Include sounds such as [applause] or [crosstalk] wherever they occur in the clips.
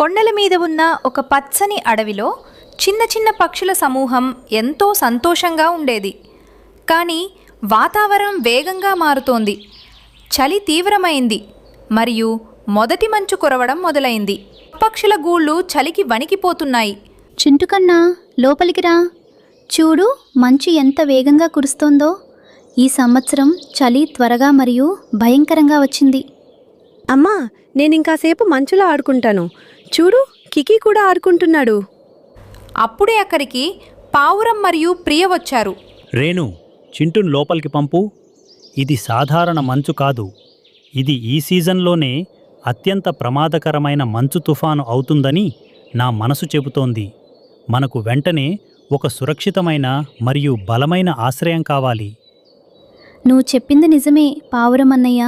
కొండల మీద ఉన్న ఒక పచ్చని అడవిలో చిన్న చిన్న పక్షుల సమూహం ఎంతో సంతోషంగా ఉండేది. కానీ వాతావరణం వేగంగా మారుతోంది. చలి తీవ్రమైంది. మరియు మొదటి మంచు కురవడం మొదలైంది. పక్షుల గూళ్ళు చలికి వణికిపోతున్నాయి. చింటుకన్నా లోపలికి రా. చూడు మంచు ఎంత వేగంగా కురుస్తోందో. ఈ సంవత్సరం చలి త్వరగా మరియు భయంకరంగా వచ్చింది. అమ్మా నేనింకాసేపు మంచులో ఆడుకుంటాను. చూడు కికి కూడా ఆడుకుంటున్నాడు. అప్పుడే అక్కడికి పావురం మరియు ప్రియ వచ్చారు. రేణు చింటును లోపలికి పంపు. ఇది సాధారణ మంచు కాదు. ఇది ఈ సీజన్లోనే అత్యంత ప్రమాదకరమైన మంచు తుఫాను అవుతుందని నా మనసు చెబుతోంది. మనకు వెంటనే ఒక సురక్షితమైన మరియు బలమైన ఆశ్రయం కావాలి. నువ్వు చెప్పింది నిజమే పావురం అన్నయ్య.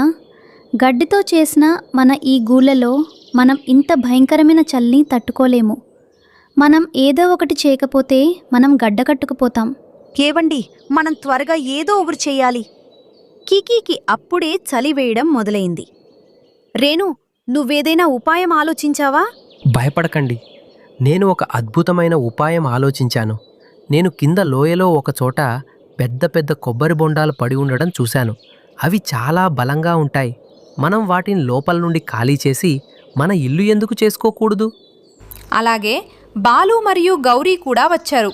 గడ్డితో చేసిన మన ఈ గూళ్ళలో మనం ఇంత భయంకరమైన చల్ని తట్టుకోలేము. మనం ఏదో ఒకటి చేయకపోతే మనం గడ్డకట్టుకుపోతాం. ఏవండి మనం త్వరగా ఏదో ఒకటి చెయ్యాలి కికీకి అప్పుడే చలి వేయడం మొదలైంది. రేణు నువ్వేదైనా ఉపాయం ఆలోచించావా? భయపడకండి. నేను ఒక అద్భుతమైన ఉపాయం ఆలోచించాను. నేను కింద లోయలో ఒక చోట పెద్ద పెద్ద కొబ్బరి బొండాలు పడి ఉండడం చూశాను. అవి చాలా బలంగా ఉంటాయి. మనం వాటిని లోపల నుండి ఖాళీ చేసి మన ఇల్లు ఎందుకు చేసుకోకూడదు? అలాగే బాలు మరియు గౌరీ కూడా వచ్చారు.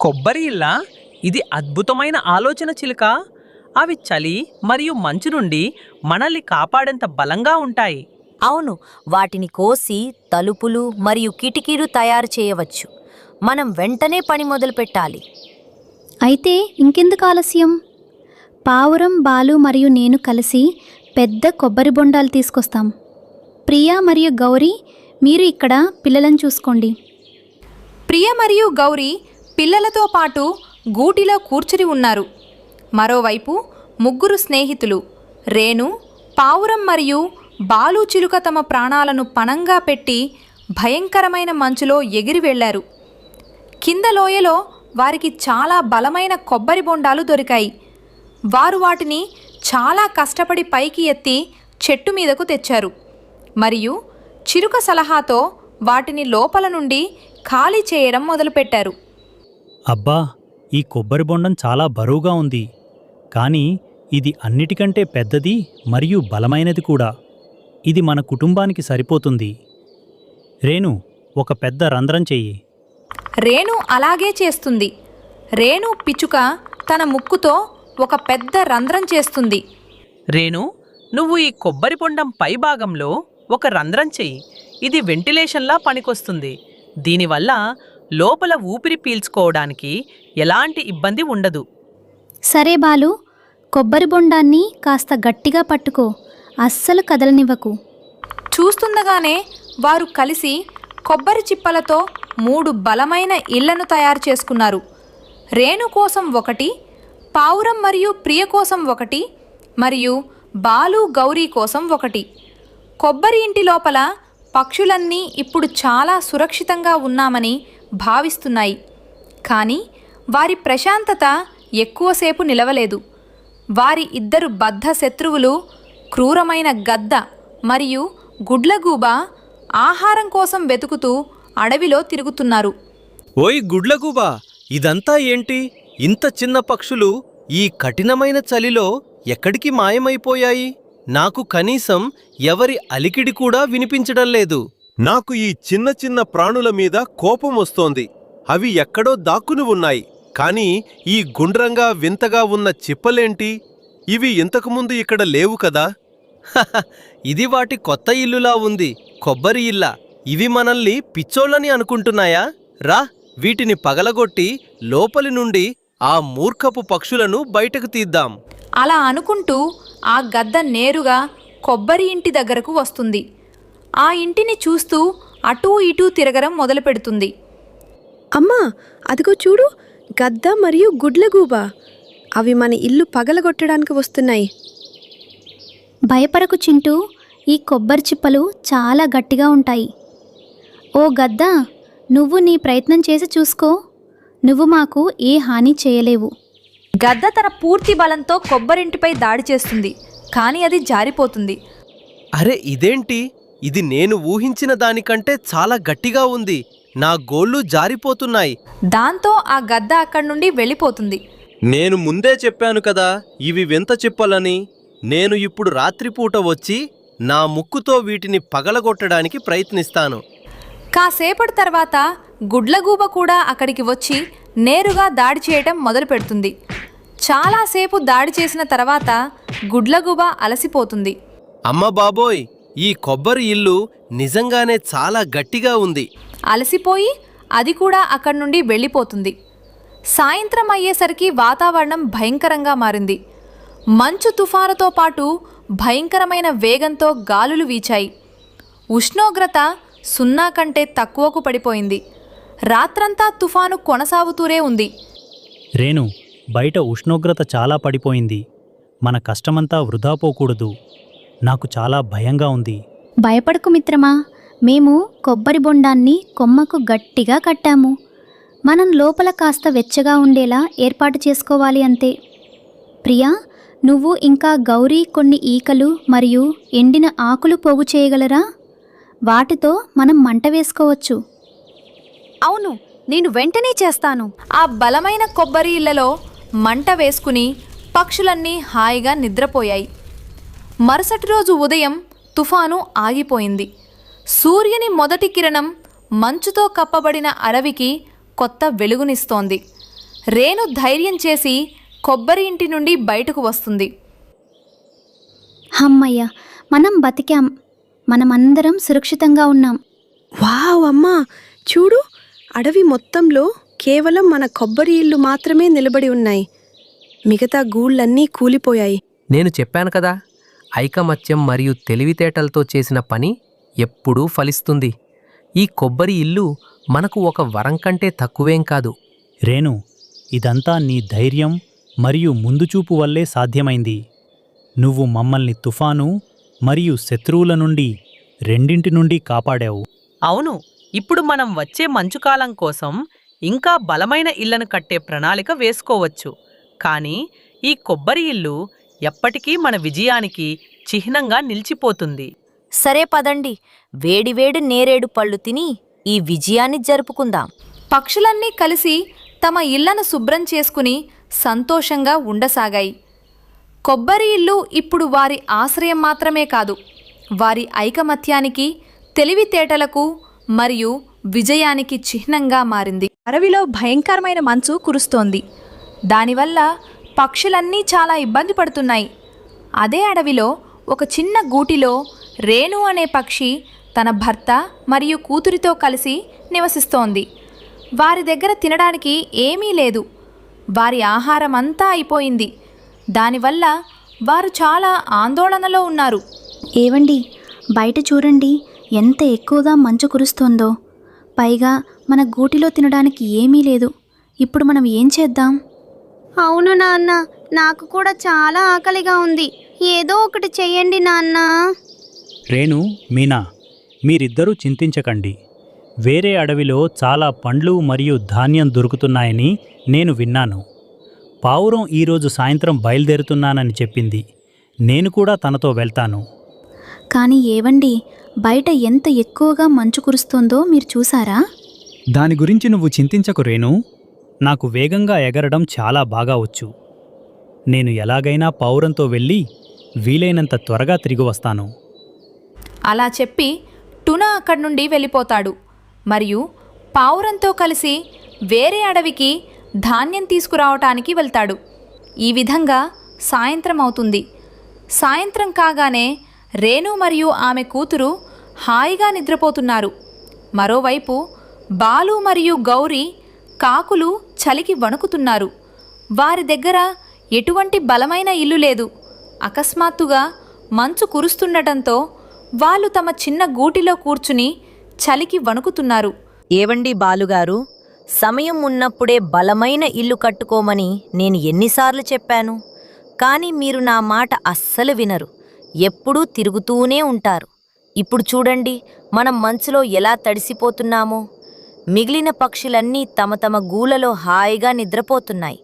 కొబ్బరి ఇల్లా? ఇది అద్భుతమైన ఆలోచన చిలుక. అవి చలి మరియు మంచు నుండి మనల్ని కాపాడేంత బలంగా ఉంటాయి. అవును వాటిని కోసి తలుపులు మరియు కిటికీలు తయారు చేయవచ్చు. మనం వెంటనే పని మొదలు పెట్టాలి. అయితే ఇంకెందుకు ఆలస్యం? పావురం బాలు మరియు నేను కలిసి పెద్ద కొబ్బరి బొండాలు తీసుకొస్తాం. ప్రియా మరియు గౌరీ మీరు ఇక్కడ పిల్లలను చూసుకోండి. ప్రియ మరియు గౌరీ పిల్లలతో పాటు గూటిలో కూర్చుని ఉన్నారు. మరోవైపు ముగ్గురు స్నేహితులు రేణు పావురం మరియు బాలు చిలుక తమ ప్రాణాలను పణంగా పెట్టి భయంకరమైన మంచులో ఎగిరి వెళ్ళారు కింద లోయలో వారికి చాలా బలమైన కొబ్బరి బొండాలు దొరికాయి. వారు వాటిని చాలా కష్టపడి పైకి ఎత్తి చెట్టు మీదకు తెచ్చారు. మరియు చిరుక సలహాతో వాటిని లోపల నుండి ఖాళీ చేయడం మొదలుపెట్టారు. అబ్బా ఈ కొబ్బరి బొండం చాలా బరువుగా ఉంది. కానీ ఇది అన్నిటికంటే పెద్దది మరియు బలమైనది కూడా. ఇది మన కుటుంబానికి సరిపోతుంది. రేణు ఒక పెద్ద రంధ్రం చెయ్యి. రేణు అలాగే చేస్తుంది. రేణు పిచుక తన ముక్కుతో ఒక పెద్ద రంధ్రం చేస్తుంది. రేణు నువ్వు ఈ కొబ్బరి బొండం పై భాగంలో ఒక రంధ్రం చెయ్యి. ఇది వెంటిలేషన్లా పనికొస్తుంది. దీనివల్ల లోపల ఊపిరి పీల్చుకోవడానికి ఎలాంటి ఇబ్బంది ఉండదు. సరే బాలు కొబ్బరి బొండాన్ని కాస్త గట్టిగా పట్టుకో. అస్సలు కదలనివ్వకు. చూస్తుండగానే వారు కలిసి కొబ్బరి చిప్పలతో మూడు బలమైన ఇళ్ళను తయారు చేసుకున్నారు. రేణు కోసం ఒకటి పావురం మరియు ప్రియ కోసం ఒకటి మరియు బాలు గౌరీ కోసం ఒకటి. కొబ్బరి ఇంటి లోపల పక్షులన్నీ ఇప్పుడు చాలా సురక్షితంగా ఉన్నామని భావిస్తున్నాయి. కానీ వారి ప్రశాంతత ఎక్కువసేపు నిలవలేదు. వారి ఇద్దరు బద్ధ శత్రువులు క్రూరమైన గద్ద మరియు గుడ్లగూబ ఆహారం కోసం వెతుకుతూ అడవిలో తిరుగుతున్నారు. ఓయ్ గుడ్లగూబా ఇదంతా ఏంటి? ఇంత చిన్న పక్షులు ఈ కఠినమైన చలిలో ఎక్కడికి మాయమైపోయాయి? నాకు కనీసం ఎవరి అలికిడి కూడా వినిపించడం లేదు. నాకు ఈ చిన్న చిన్న ప్రాణుల మీద కోపం వస్తోంది. అవి ఎక్కడో దాక్కుని ఉన్నాయి. కానీ ఈ గుండ్రంగా వింతగా ఉన్న చిప్పలేంటి? ఇవి ఇంతకుముందు ఇక్కడ లేవు కదా? ఇది వాటి కొత్త ఇల్లులా ఉంది. కొబ్బరి ఇల్ల. ఇవి మనల్ని పిచ్చోళ్ళని అనుకుంటున్నాయా? రా వీటిని పగలగొట్టి లోపలి నుండి ఆ మూర్ఖపు పక్షులను బయటకు తీద్దాం. అలా అనుకుంటూ ఆ గద్ద నేరుగా కొబ్బరి ఇంటి దగ్గరకు వస్తుంది. ఆ ఇంటిని చూస్తూ అటూ ఇటూ తిరగడం మొదలుపెడుతుంది. అమ్మా అదిగో చూడు గద్ద మరియు గుడ్లగూబ. అవి మన ఇల్లు పగలగొట్టడానికి వస్తున్నాయి. భయపడకు చింటూ ఈ కొబ్బరి చిప్పలు చాలా గట్టిగా ఉంటాయి. ఓ గద్ద నువ్వు నీ ప్రయత్నం చేసి చూసుకో. నువ్వు మాకు ఏ హాని చేయలేవు. గద్ద తన పూర్తి బలంతో కొబ్బరింటిపై దాడి చేస్తుంది. కానీ అది జారిపోతుంది. అరే ఇదేంటి? ఇది నేను ఊహించిన దానికంటే చాలా గట్టిగా ఉంది. నా గోళ్ళు జారిపోతున్నాయి. దాంతో ఆ గద్ద అక్కడి నుండి వెళ్ళిపోతుంది. నేను ముందే చెప్పాను కదా ఇవి వింత చిప్పలని. నేను ఇప్పుడు రాత్రిపూట వచ్చి నా ముక్కుతో వీటిని పగలగొట్టడానికి ప్రయత్నిస్తాను. కాసేపటి తర్వాత గుడ్లగూబ కూడా అక్కడికి వచ్చి నేరుగా దాడి చేయటం మొదలు పెడుతుంది చాలాసేపు దాడి చేసిన తర్వాత గుడ్లగూబ అలసిపోతుంది. అమ్మ బాబోయ్ ఈ కొబ్బరి ఇల్లు నిజంగానే చాలా గట్టిగా ఉంది. అలసిపోయి అది కూడా అక్కడి నుండి వెళ్ళిపోతుంది. సాయంత్రం అయ్యేసరికి వాతావరణం భయంకరంగా మారింది. మంచు తుఫానుతో పాటు భయంకరమైన వేగంతో గాలులు వీచాయి. ఉష్ణోగ్రత సున్నా కంటే తక్కువకు పడిపోయింది. రాత్రంతా తుఫాను కొనసాగుతూనే ఉంది. రేణు బయట ఉష్ణోగ్రత చాలా పడిపోయింది. మన కష్టమంతా వృధా పోకూడదు. నాకు చాలా భయంగా ఉంది. భయపడకు మిత్రమా. మేము కొబ్బరి బొండాన్ని కొమ్మకు గట్టిగా కట్టాము. మనం లోపల కాస్త వెచ్చగా ఉండేలా ఏర్పాటు చేసుకోవాలి అంతే. ప్రియా నువ్వు ఇంకా గౌరీ కొన్ని ఈకలు మరియు ఎండిన ఆకులు పోగు చేయగలరా? వాటితో మనం మంట వేసుకోవచ్చు. అవును నేను వెంటనే చేస్తాను. ఆ బలమైన కొబ్బరి ఇళ్ళలో మంట వేసుకుని పక్షులన్నీ హాయిగా నిద్రపోయాయి. మరుసటి రోజు ఉదయం తుఫాను ఆగిపోయింది. సూర్యుని మొదటి కిరణం మంచుతో కప్పబడిన అడవికి కొత్త వెలుగునిస్తోంది. రేణు ధైర్యం చేసి కొబ్బరి ఇంటి నుండి బయటకు వస్తుంది. హమ్మయ్య మనం బతికాం. మనమందరం సురక్షితంగా ఉన్నాం. వావ్ అమ్మా చూడు అడవి మొత్తంలో కేవలం మన కొబ్బరి ఇల్లు మాత్రమే నిలబడి ఉన్నాయి. మిగతా గూళ్ళన్నీ కూలిపోయాయి. నేను చెప్పాను కదా ఐకమత్యం మరియు తెలివితేటలతో చేసిన పని ఎప్పుడూ ఫలిస్తుంది. ఈ కొబ్బరి ఇల్లు మనకు ఒక వరం కంటే తక్కువేం కాదు. రేణు ఇదంతా నీ ధైర్యం మరియు ముందుచూపు వల్లే సాధ్యమైంది. నువ్వు మమ్మల్ని తుఫాను మరియు శత్రువుల నుండి రెండింటి నుండి కాపాడావు. అవును ఇప్పుడు మనం వచ్చే మంచుకాలం కోసం ఇంకా బలమైన ఇళ్ళను కట్టే ప్రణాళిక వేసుకోవచ్చు. కానీ ఈ కొబ్బరి ఇల్లు ఎప్పటికీ మన విజయానికి చిహ్నంగా నిలిచిపోతుంది. సరే పదండి. వేడివేడి నేరేడు పళ్ళు తిని ఈ విజయాన్ని జరుపుకుందాం. పక్షులన్నీ కలిసి తమ ఇళ్ళను శుభ్రం చేసుకుని సంతోషంగా ఉండసాగాయి. కొబ్బరి ఇల్లు ఇప్పుడు వారి ఆశ్రయం మాత్రమే కాదు వారి ఐకమత్యానికి తెలివితేటలకు మరియు విజయానికి చిహ్నంగా మారింది. అడవిలో భయంకరమైన మంచు కురుస్తోంది. దానివల్ల పక్షులన్నీ చాలా ఇబ్బంది పడుతున్నాయి. అదే అడవిలో ఒక చిన్న గూటిలో రేణు అనే పక్షి తన భర్త మరియు కూతురితో కలిసి నివసిస్తోంది. వారి దగ్గర తినడానికి ఏమీ లేదు. వారి ఆహారం అంతా అయిపోయింది. దానివల్ల వారు చాలా ఆందోళనలో ఉన్నారు. ఏవండి? బయట చూడండి. ఎంత ఎక్కువగా మంచు కురుస్తోందో. పైగా మన గూటిలో తినడానికి ఏమీ లేదు. ఇప్పుడు మనం ఏం చేద్దాం? అవును నాన్న నాకు కూడా చాలా ఆకలిగా ఉంది. ఏదో ఒకటి చెయ్యండి నాన్న. రేణు మీనా మీరిద్దరూ చింతించకండి. వేరే అడవిలో చాలా పండ్లు మరియు ధాన్యం దొరుకుతున్నాయని నేను విన్నాను. పావురం ఈరోజు సాయంత్రం బయలుదేరుతున్నానని చెప్పింది. నేను కూడా తనతో వెళ్తాను. కానీ ఏవండి బయట ఎంత ఎక్కువగా మంచు కురుస్తోందో మీరు చూసారా? దాని గురించి నువ్వు చింతించకు రేణు. నాకు వేగంగా ఎగరడం చాలా బాగా వచ్చు. నేను ఎలాగైనా పావురంతో వెళ్ళి వీలైనంత త్వరగా తిరిగి వస్తాను. అలా చెప్పి టునా అక్కడి నుండి వెళ్ళిపోతాడు. మరియు పావురంతో కలిసి వేరే అడవికి ధాన్యం తీసుకురావటానికి వెళ్తాడు. ఈ విధంగా సాయంత్రం అవుతుంది. సాయంత్రం కాగానే రేణు మరియు ఆమె కూతురు హాయిగా నిద్రపోతున్నారు. మరోవైపు బాలు మరియు గౌరీ కాకులు చలికి వణుకుతున్నారు. వారి దగ్గర ఎటువంటి బలమైన ఇల్లు లేదు. అకస్మాత్తుగా మంచు కురుస్తుండటంతో వాళ్ళు తమ చిన్న గూటిలో కూర్చుని చలికి వణుకుతున్నారు. ఏవండి బాలుగారు? సమయం ఉన్నప్పుడే బలమైన ఇల్లు కట్టుకోమని నేను ఎన్నిసార్లు చెప్పాను. కానీ మీరు నా మాట అస్సలు వినరు. ఎప్పుడూ తిరుగుతూనే ఉంటారు. ఇప్పుడు చూడండి మనం మంచులో ఎలా తడిసిపోతున్నామో. మిగిలిన పక్షులన్నీ తమ తమ గూలలో హాయిగా నిద్రపోతున్నాయి.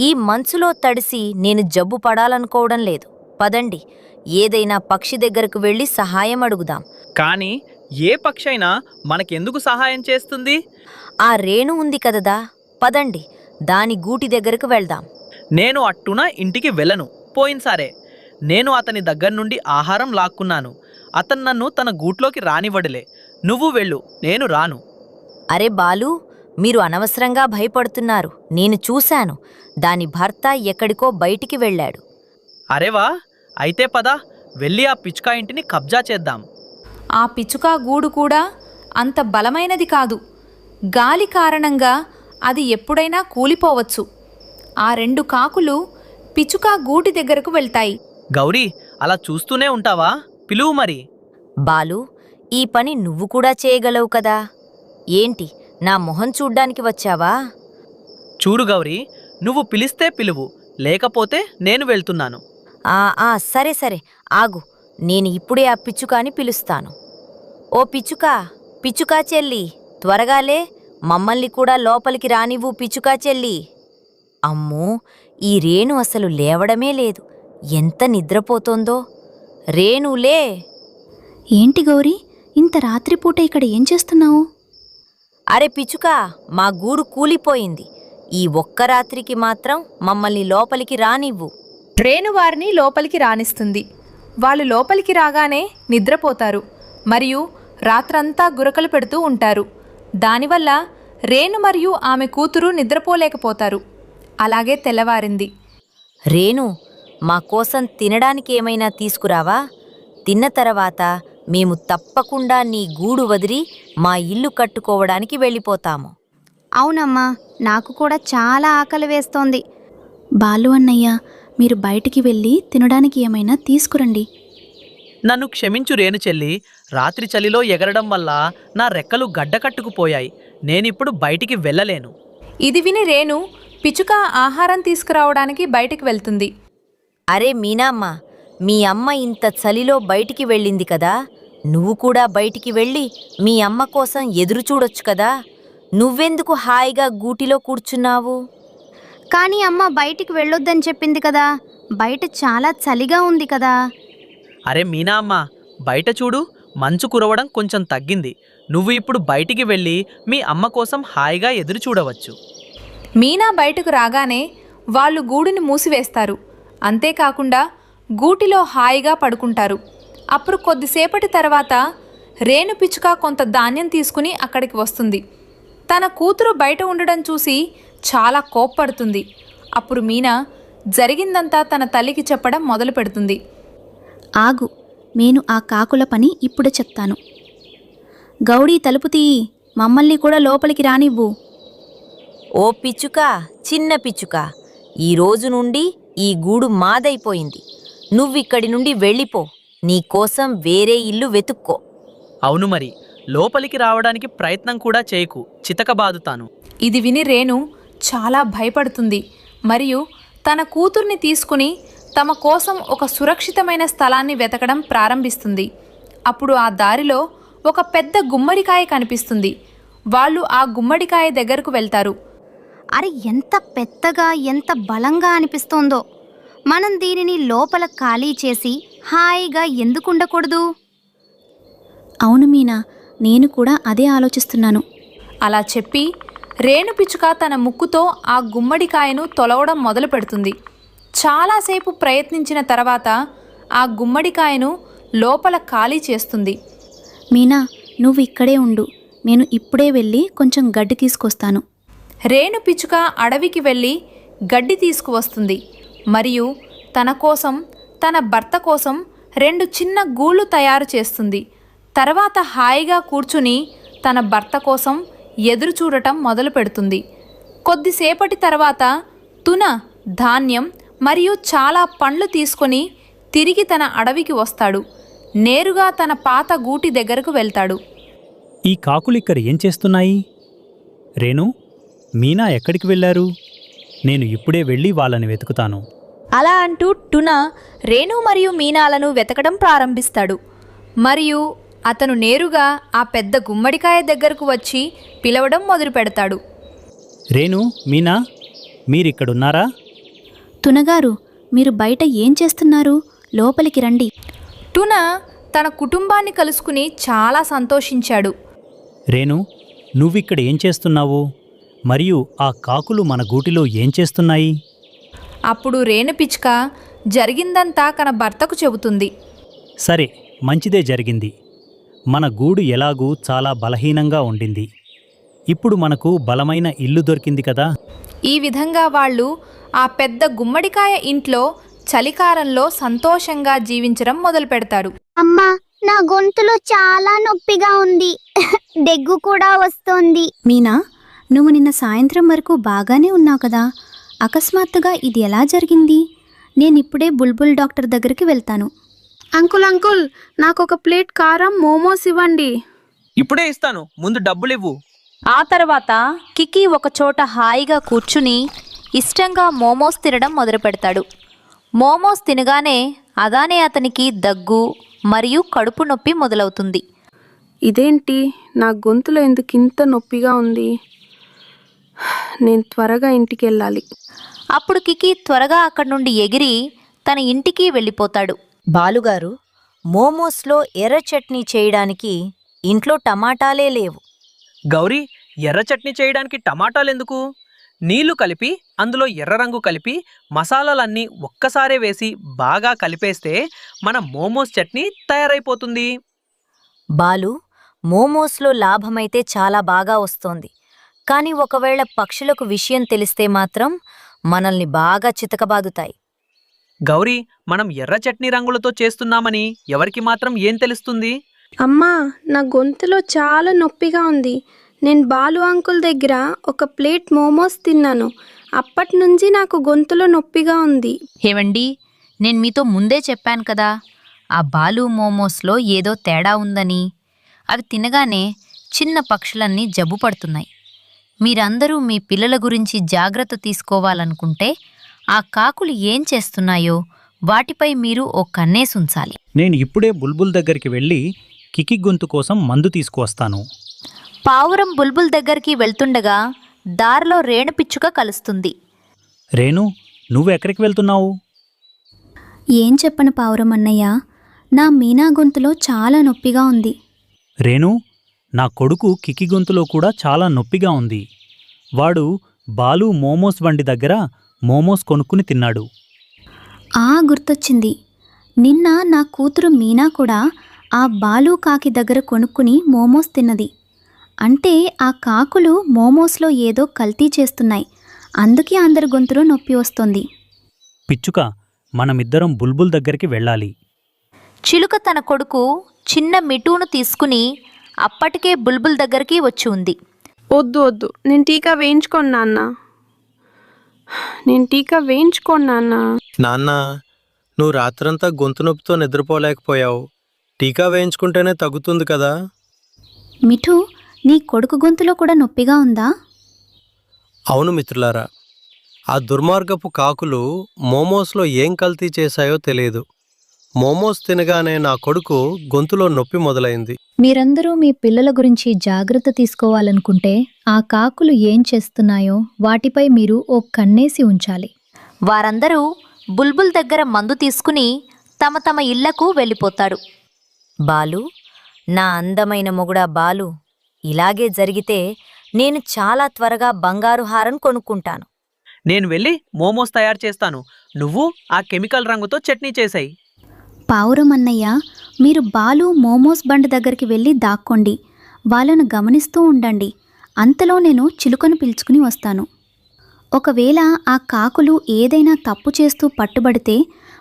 ఈ మంచులో తడిసి నేను జబ్బు పడాలనుకోవడం లేదు. పదండి ఏదైనా పక్షి దగ్గరకు వెళ్ళి సహాయం అడుగుదాం. కానీ ఏ పక్షైనా మనకెందుకు సహాయం చేస్తుంది? ఆ రేణు ఉంది కదదా? పదండి దాని గూటి దగ్గరకు వెళ్దాం. నేను అట్టున ఇంటికి వెళ్ళను. పోయినసారే నేను అతని దగ్గర నుండి ఆహారం లాక్కున్నాను. అతను నన్ను తన గూట్లోకి రానివ్వడలే. నువ్వు వెళ్ళు నేను రాను. అరే బాలు మీరు అనవసరంగా భయపడుతున్నారు. నేను చూశాను. దాని భర్త ఎక్కడికో బయటికి వెళ్ళాడు. అరేవా అయితే పద వెళ్ళి ఆ పిచ్చుక ఇంటిని కబ్జా చేద్దాం. ఆ పిచ్చుక గూడు కూడా అంత బలమైనది కాదు. గాలి కారణంగా అది ఎప్పుడైనా కూలిపోవచ్చు. ఆ రెండు కాకులు పిచ్చుక గూటి దగ్గరకు వెళ్తాయి. గౌరీ అలా చూస్తూనే ఉంటావా? పిలువు మరి. బాలు ఈ పని నువ్వు కూడా చేయగలవు కదా. ఏంటి నా మొహం చూడ్డానికి వచ్చావా? చూడు గౌరీ నువ్వు పిలిస్తే పిలువు లేకపోతే నేను వెళ్తున్నాను. ఆ ఆ సరే సరే ఆగు నేను ఇప్పుడే ఆ పిచ్చుకాని పిలుస్తాను. ఓ పిచ్చుకా పిచ్చుకా చెల్లి త్వరగాలే మమ్మల్ని కూడా లోపలికి రానివ్వు పిచ్చుకా చెల్లి. అమ్మో ఈ రేణు అసలు లేవడమే లేదు ఎంత నిద్రపోతోందో. రేణులే. ఏంటి గౌరీ? ఇంత రాత్రిపూట ఇక్కడ ఏం చేస్తున్నావు? అరే పిచ్చుకా మా గూడు కూలిపోయింది. ఈ ఒక్క రాత్రికి మాత్రం మమ్మల్ని లోపలికి రానివ్వు. రేణు వారిని లోపలికి రానిస్తుంది. వాళ్ళు లోపలికి రాగానే నిద్రపోతారు. మరియు రాత్రంతా గురకలు పెడుతూ ఉంటారు. దానివల్ల రేణు మరియు ఆమె కూతురు నిద్రపోలేకపోతారు. అలాగే తెల్లవారింది. రేణు మా కోసం తినడానికి ఏమైనా తీసుకురావా? తిన్న తర్వాత మేము తప్పకుండా నీ గూడు వదిలి మా ఇల్లు కట్టుకోవడానికి వెళ్ళిపోతాము. అవునమ్మా నాకు కూడా చాలా ఆకలి వేస్తోంది. బాలు అన్నయ్య మీరు బయటికి వెళ్ళి తినడానికి ఏమైనా తీసుకురండి. నన్ను క్షమించు రేణు చెల్లి రాత్రి చలిలో ఎగరడం వల్ల నా రెక్కలు గడ్డకట్టుకుపోయాయి నేనిప్పుడు బయటికి వెళ్ళలేను. ఇది విని రేణు పిచ్చుక ఆహారం తీసుకురావడానికి బయటికి వెళ్తుంది. అరే మీనామ్మ మీ అమ్మ ఇంత చలిలో బయటికి వెళ్ళింది కదా? నువ్వు కూడా బయటికి వెళ్ళి మీ అమ్మ కోసం ఎదురు చూడొచ్చు కదా? నువ్వెందుకు హాయిగా గూటిలో కూర్చున్నావు? కానీ అమ్మ బయటికి వెళ్ళొద్దని చెప్పింది కదా. బయట చాలా చలిగా ఉంది కదా. అరే మీనా అమ్మ బయట చూడు మంచు కురవడం కొంచెం తగ్గింది. నువ్వు ఇప్పుడు బయటికి వెళ్ళి మీ అమ్మ కోసం హాయిగా ఎదురు చూడవచ్చు. మీనా బయటకు రాగానే వాళ్ళు గూడుని మూసివేస్తారు. అంతేకాకుండా గూటిలో హాయిగా పడుకుంటారు. అప్పుడు కొద్దిసేపటి తర్వాత రేణు పిచ్చుక కొంత ధాన్యం తీసుకుని అక్కడికి వస్తుంది. తన కూతురు బయట ఉండడం చూసి చాలా కోప్పడుతుంది. అప్పుడు మీనా జరిగిందంతా తన తల్లికి చెప్పడం మొదలు పెడుతుంది. ఆగు నేను ఆ కాకుల పని ఇప్పుడే చెప్తాను. గౌడీ తలుపు తీయి మమ్మల్ని కూడా లోపలికి రానివ్వు. ఓ పిచ్చుక చిన్న పిచ్చుక ఈ రోజు నుండి ఈ గూడు మాదైపోయింది. నువ్విక్కడి నుండి వెళ్ళిపో. నీకోసం వేరే ఇల్లు వెతుక్కో. అవును మరి. లోపలికి రావడానికి ప్రయత్నం కూడా చేయకు. చితకబాదుతాను. ఇది విని రేణు చాలా భయపడుతుంది. మరియు తన కూతుర్ని తీసుకుని తమ కోసం ఒక సురక్షితమైన స్థలాన్ని వెతకడం ప్రారంభిస్తుంది. అప్పుడు ఆ దారిలో ఒక పెద్ద గుమ్మడికాయ కనిపిస్తుంది. వాళ్ళు ఆ గుమ్మడికాయ దగ్గరకు వెళ్తారు. అరే ఎంత పెద్దగా ఎంత బలంగా అనిపిస్తోందో. మనం దీనిని లోపల ఖాళీ చేసి హాయిగా ఎందుకు ఉండకూడదు అవును మీనా నేను కూడా అదే ఆలోచిస్తున్నాను. అలా చెప్పి రేణు పిచ్చుక తన ముక్కుతో ఆ గుమ్మడికాయను తొలవడం మొదలు పెడుతుంది చాలాసేపు ప్రయత్నించిన తర్వాత ఆ గుమ్మడికాయను లోపల ఖాళీ చేస్తుంది. మీనా నువ్వు ఇక్కడే ఉండు. నేను ఇప్పుడే వెళ్ళి కొంచెం గడ్డి తీసుకొస్తాను. రేణు పిచ్చుక అడవికి వెళ్ళి గడ్డి తీసుకువస్తుంది. మరియు తన కోసం తన భర్త కోసం రెండు చిన్న గూళ్ళు తయారు చేస్తుంది. తర్వాత హాయిగా కూర్చుని తన భర్త కోసం ఎదురు చూడటం మొదలు పెడుతుంది. కొద్దిసేపటి తర్వాత తున ధాన్యం మరియు చాలా పండ్లు తీసుకొని తిరిగి తన అడవికి వస్తాడు. నేరుగా తన పాత గూటి దగ్గరకు వెళ్తాడు. ఈ కాకులు ఇక్కడ ఏం చేస్తున్నాయి? రేణు మీనా ఎక్కడికి వెళ్ళారు? నేను ఇప్పుడే వెళ్ళి వాళ్ళని వెతుకుతాను. అలా అంటూ టునా రేణు మరియు మీనాలను వెతకడం ప్రారంభిస్తాడు. మరియు అతను నేరుగా ఆ పెద్ద గుమ్మడికాయ దగ్గరకు వచ్చి పిలవడం మొదలు పెడతాడు. రేణు మీనా మీరిక్కడున్నారా? తునగారు మీరు బయట ఏం చేస్తున్నారు? లోపలికి రండి. టునా తన కుటుంబాన్ని కలుసుకుని చాలా సంతోషించాడు. రేణు నువ్విక్కడ ఏం చేస్తున్నావు? మరియు ఆ కాకులు మన గూటిలో ఏం చేస్తున్నాయి? అప్పుడు రేణు పిచ్చుక జరిగిందంతా తన భర్తకు చెబుతుంది. సరే మంచిదే జరిగింది. మన గూడు ఎలాగూ చాలా బలహీనంగా ఉండింది. ఇప్పుడు మనకు బలమైన ఇల్లు దొరికింది కదా? ఈ విధంగా వాళ్ళు ఆ పెద్ద గుమ్మడికాయ ఇంట్లో చలికాలంలో సంతోషంగా జీవించడం మొదలు పెడతారు అమ్మా నా గొంతులో చాలా నొప్పిగా ఉంది. [laughs] దగ్గు కూడా వస్తోంది. మీనా నువ్వు నిన్న సాయంత్రం వరకు బాగానే ఉన్నావు కదా. అకస్మాత్తుగా ఇది ఎలా జరిగింది? నేను ఇప్పుడే బుల్బుల్ డాక్టర్ దగ్గరికి వెళ్తాను. అంకుల్ అంకుల్ నాకు ఒక ప్లేట్ కారం మోమోస్ ఇవ్వండి. ఇప్పుడే ఇస్తాను. ముందు డబ్బులివ్వు ఆ తర్వాత కికీ ఒకచోట హాయిగా కూర్చుని ఇష్టంగా మోమోస్ తినడం మొదలు పెడతాడు. మోమోస్ తినగానే అదానే అతనికి దగ్గు మరియు కడుపు నొప్పి మొదలవుతుంది. ఇదేంటి? నా గొంతులో ఎందుకు ఇంత నొప్పిగా ఉంది? నేను త్వరగా ఇంటికి వెళ్ళాలి అప్పుడు కికీ త్వరగా అక్కడి నుండి ఎగిరి తన ఇంటికి వెళ్ళిపోతాడు. బాలుగారు మోమోస్లో ఎర్ర చట్నీ చేయడానికి ఇంట్లో టమాటాలే లేవు. గౌరీ ఎర్ర చట్నీ చేయడానికి టమాటాలెందుకు? నీళ్ళు కలిపి అందులో ఎర్ర రంగు కలిపి మసాలాలన్నీ ఒక్కసారే వేసి బాగా కలిపేస్తే మన మోమోస్ చట్నీ తయారైపోతుంది. బాలు మోమోస్లో లాభమైతే చాలా బాగా వస్తోంది. కానీ ఒకవేళ పక్షులకు విషయం తెలిస్తే మాత్రం మనల్ని బాగా చితకబాదుతాయి. గౌరీ మనం ఎర్ర చట్నీ రంగులతో చేస్తున్నామని ఎవరికి మాత్రం ఏం తెలుస్తుంది? అమ్మా నా గొంతులో చాలా నొప్పిగా ఉంది. నేను బాలు అంకుల్ దగ్గర ఒక ప్లేట్ మోమోస్ తిన్నాను. అప్పటి నుంచి నాకు గొంతులో నొప్పిగా ఉంది. ఏవండి నేను మీతో ముందే చెప్పాను కదా ఆ బాలు మోమోస్లో ఏదో తేడా ఉందని. అవి తినగానే చిన్న పక్షులన్నీ జబ్బు పడుతున్నాయి. మీరందరూ మీ పిల్లల గురించి జాగ్రత్త తీసుకోవాలనుకుంటే ఆ కాకులు ఏం చేస్తున్నాయో వాటిపై మీరు ఓ కన్నేసి ఉంచాలి నేను ఇప్పుడే బుల్బుల్ దగ్గరికి వెళ్ళి కికి గొంతు కోసం మందు తీసుకువస్తాను. పావురం బుల్బుల్ దగ్గరికి వెళ్తుండగా దారిలో రేణుపిచ్చుక కలుస్తుంది. రేణు నువ్వెక్కడికి వెళ్తున్నావు? ఏం చెప్పను పావురం అన్నయ్య? నా మీనా గొంతులో చాలా నొప్పిగా ఉంది. రేణు నా కొడుకు కికి గొంతులో కూడా చాలా నొప్పిగా ఉంది. వాడు బాలు మోమోస్ బండి దగ్గర మోమోస్ కొనుక్కుని తిన్నాడు. ఆ గుర్తొచ్చింది. నిన్న నా కూతురు మీనా కూడా ఆ బాలు కాకి దగ్గర కొనుక్కుని మోమోస్ తిన్నది. అంటే ఆ కాకులు మోమోస్లో ఏదో కల్తీ చేస్తున్నాయి. అందుకే అందరి గొంతులో నొప్పి వస్తుంది. పిచ్చుక మనమిద్దరం బుల్బుల్ దగ్గరికి వెళ్ళాలి. చిలుక తన కొడుకు చిన్న మిఠూను తీసుకుని అప్పటికే బుల్బుల్ దగ్గరికి వచ్చి ఉంది. వద్దు వద్దు. నేను టీకా వేయించుకోను నాన్న. నేను టీకా వేయించుకోను నాన్న. నాన్న నువ్వు రాత్రంతా గొంతు నొప్పితో నిద్రపోలేకపోయావు. టీకా వేయించుకుంటేనే తగ్గుతుంది కదా? మిఠు నీ కొడుకు గొంతులో కూడా నొప్పిగా ఉందా? అవును మిత్రులారా. ఆ దుర్మార్గపు కాకులు మోమోస్లో ఏం కల్తీ చేశాయో తెలియదు. మోమోస్ తినగానే నా కొడుకు గొంతులో నొప్పి మొదలైంది. మీరందరూ మీ పిల్లల గురించి జాగ్రత్త తీసుకోవాలనుకుంటే ఆ కాకులు ఏం చేస్తున్నాయో వాటిపై మీరు ఓ కన్నేసి ఉంచాలి. వారందరూ బుల్బుల్ దగ్గర మందు తీసుకుని తమ తమ ఇళ్ళకు వెళ్ళిపోతారు. బాలు నా అందమైన మొగుడా బాలు ఇలాగే జరిగితే నేను చాలా త్వరగా బంగారు హారం కొనుక్కుంటాను. నేను వెళ్ళి మోమోస్ తయారు చేస్తాను. నువ్వు ఆ కెమికల్ రంగుతో చట్నీ చేసాయి. పావురం అన్నయ్య మీరు బాలు మోమోస్ బండి దగ్గరికి వెళ్ళి దాక్కోండి. వాళ్ళను గమనిస్తూ ఉండండి. అంతలో నేను చిలుకను పిలుచుకుని వస్తాను. ఒకవేళ ఆ కాకులు ఏదైనా తప్పు చేస్తూ పట్టుబడితే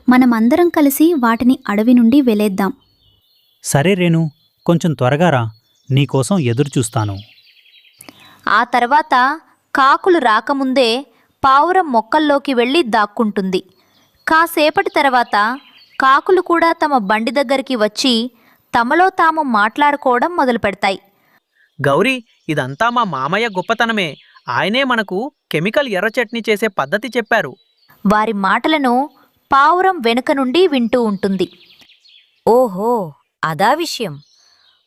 మనమందరం కలిసి వాటిని అడవి నుండి వెలేద్దాం సరే రేణు కొంచెం త్వరగా రా. నీకోసం ఎదురు చూస్తాను. ఆ తర్వాత కాకులు రాకముందే పావురం మొక్కల్లోకి వెళ్ళి దాక్కుంటుంది. కాసేపటి తర్వాత కాకులు కూడా తమ బండి దగ్గరికి వచ్చి తమలో తాము మాట్లాడుకోవడం మొదలు పెడతాయి గౌరీ ఇదంతా మా మామయ్య గొప్పతనమే. ఆయనే మనకు కెమికల్ ఎర్ర చట్నీ చేసే పద్ధతి చెప్పారు. వారి మాటలను పావురం వెనుక నుండి వింటూ ఉంటుంది. ఓహో అదా విషయం.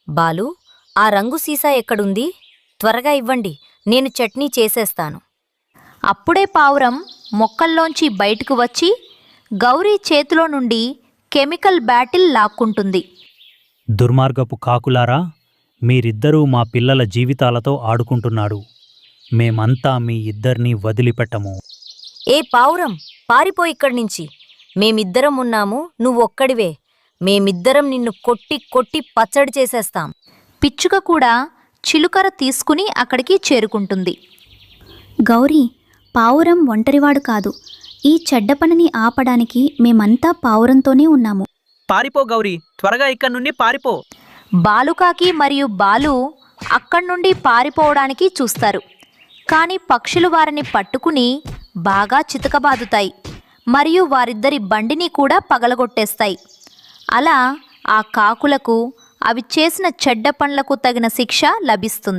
బాలు ఆ రంగు సీసా ఎక్కడుంది? త్వరగా ఇవ్వండి నేను చట్నీ చేసేస్తాను. అప్పుడే పావురం మొక్కల్లోంచి బయటకు వచ్చి గౌరీ చేతిలో నుండి కెమికల్ బ్యాటిల్ లాక్కుంటుంది. దుర్మార్గపు కాకులారా మీరిద్దరూ మా పిల్లల జీవితాలతో ఆడుకుంటున్నాడు మేమంతా మీ ఇద్దరినీ వదిలిపెట్టము. ఏ పావురం పారిపో ఇక్కడి నుంచి మేమిద్దరం ఉన్నాము నువ్వొక్కడివే. మేమిద్దరం నిన్ను కొట్టి కొట్టి పచ్చడి చేసేస్తాం. పిచ్చుక కూడా చిలుకర తీసుకుని అక్కడికి చేరుకుంటుంది. గౌరీ పావురం ఒంటరివాడు కాదు. ఈ చెడ్డ పనిని ఆపడానికి మేమంతా పావురంతోనే ఉన్నాము. పారిపో గౌరీ త్వరగా ఇక్కడి నుండి పారిపో. బాలుకాకి మరియు బాలు అక్కడి నుండి పారిపోవడానికి చూస్తారు. కానీ పక్షులు వారిని పట్టుకుని బాగా చితకబాదుతాయి. మరియు వారిద్దరి బండిని కూడా పగలగొట్టేస్తాయి. అలా ఆ కాకులకు అవి చేసిన చెడ్డ పనులకు తగిన శిక్ష లభిస్తుంది.